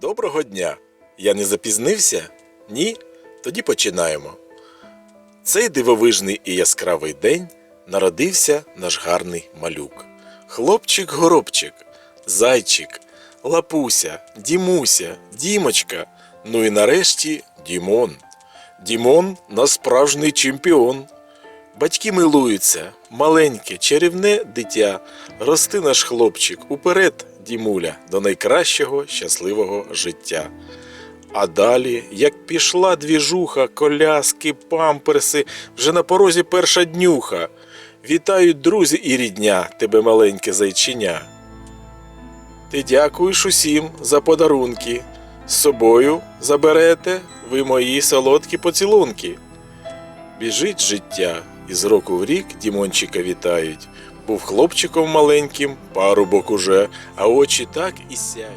Доброго дня! Я не запізнився? Ні? Тоді починаємо. Цей дивовижний і яскравий день народився наш гарний малюк. Хлопчик-горобчик, зайчик, лапуся, дімуся, дімочка, ну і нарешті Дімон. Дімон наш справжній чемпіон. Батьки милуються, маленьке, чарівне дитя. Рости наш хлопчик уперед, Дімуля, до найкращого щасливого життя. А далі, як пішла двіжуха, коляски, памперси, вже на порозі перша днюха. Вітають друзі і рідня тебе маленьке зайчиня. Ти дякуєш усім за подарунки. З собою заберете ви мої солодкі поцілунки. Біжить життя, і з року в рік Дімончика вітають. Був хлопчиком маленьким, парубок уже, а очі так і сяють.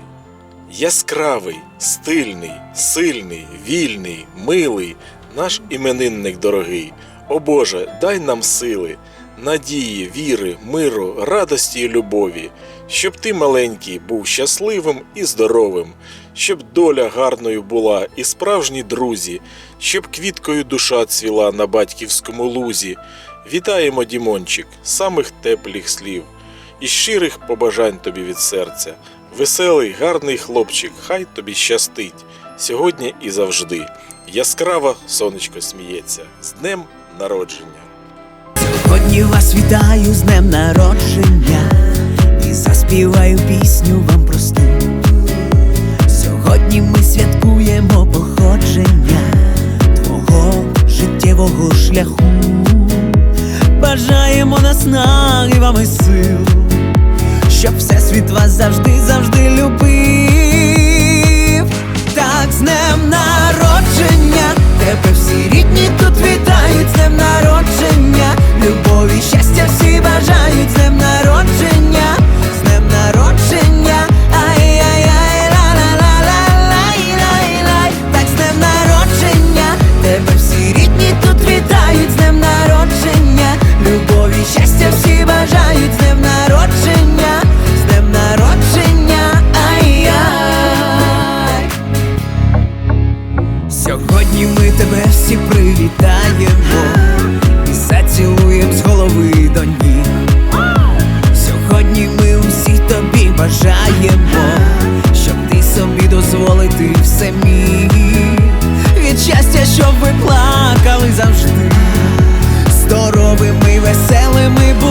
Яскравий, стильний, сильний, вільний, милий, наш іменинник дорогий. О Боже, дай нам сили, надії, віри, миру, радості і любові, щоб ти, маленький, був щасливим і здоровим, щоб доля гарною була і справжні друзі, щоб квіткою душа цвіла на батьківському лузі. Вітаємо, Дімончик, самих теплих слів і щирих побажань тобі від серця. Веселий, гарний хлопчик, хай тобі щастить сьогодні і завжди. Яскраво сонечко сміється з днем народження. Сьогодні вас вітаю з днем народження і заспіваю пісню вам просту. Сьогодні ми святкуємо походження твого життєвого шляху. Бажаємо наснаги вам і сил, щоб всесвіт вас завжди, завжди любив. ми тебе всі привітаємо. І зацілуєм з голови до ніг. Сьогодні ми всі тобі бажаємо, щоб ти собі дозволити все міг. Від щастя, щоб ви плакали завжди, здоровими, веселими.